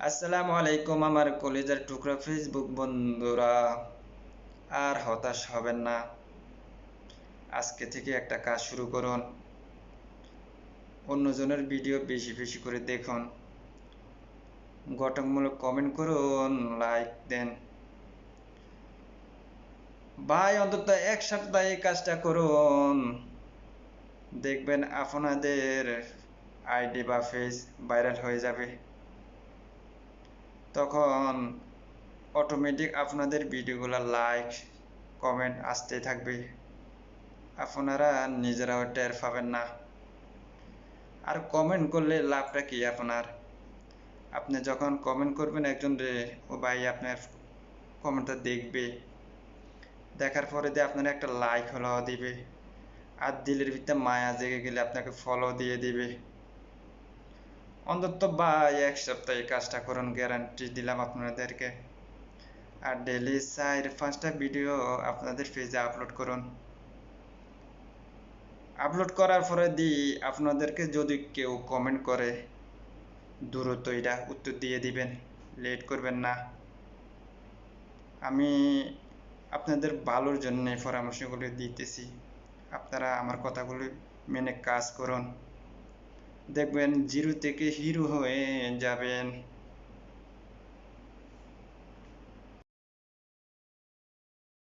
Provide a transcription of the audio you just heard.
আসসালামু আলাইকুম আমার কলেজের টুকরা ফেসবুক বন্ধুরা। আর হতাশ হবেন না। আজকে থেকে একটা কাজ শুরু করুন। অন্যজনের ভিডিও বেশি বেশি করে দেখুন। গঠনমূলক কমেন্ট করুন লাইক দেন। ভাই, অন্তত এক সপ্তাহ এই কাজটা করুন। দেখবেন আপনাদের আইডি বা ফেস ভাইরাল হয়ে যাবে। তখন অটোমেটিক আপনাদের ভিডিওগুলো লাইক কমেন্ট আসতেই থাকবে। আপনারা নিজেরাও টের পাবেন না। আর কমেন্ট করলে লাভটা কি আপনার? আপনি যখন কমেন্ট করবেন একজন রে, ও ভাই আপনার কমেন্টটা দেখবে। দেখার পরে দিয়ে আপনার একটা লাইক হলো দিবে। আর দিলের ভিতরে মায়া জেগে গেলে আপনাকে ফলো দিয়ে দিবে। অন্তত বা এক সপ্তাহে কাজটা করুন গ্যারান্টি দিলাম আপনাদেরকে। আর ডেলি চার পাঁচটা ভিডিও আপনাদের পেজে আপলোড করুন। আপলোড করার পরে দিই আপনাদেরকে যদি কেউ কমেন্ট করে, দ্রুত এটা উত্তর দিয়ে দিবেন। লেট করবেন না। আমি আপনাদের ভালোর জন্য পরামর্শগুলো দিতেছি। আপনারা আমার কথাগুলো মেনে কাজ করুন। দেখবেন জিরো থেকে হিরো হয়ে যাবেন।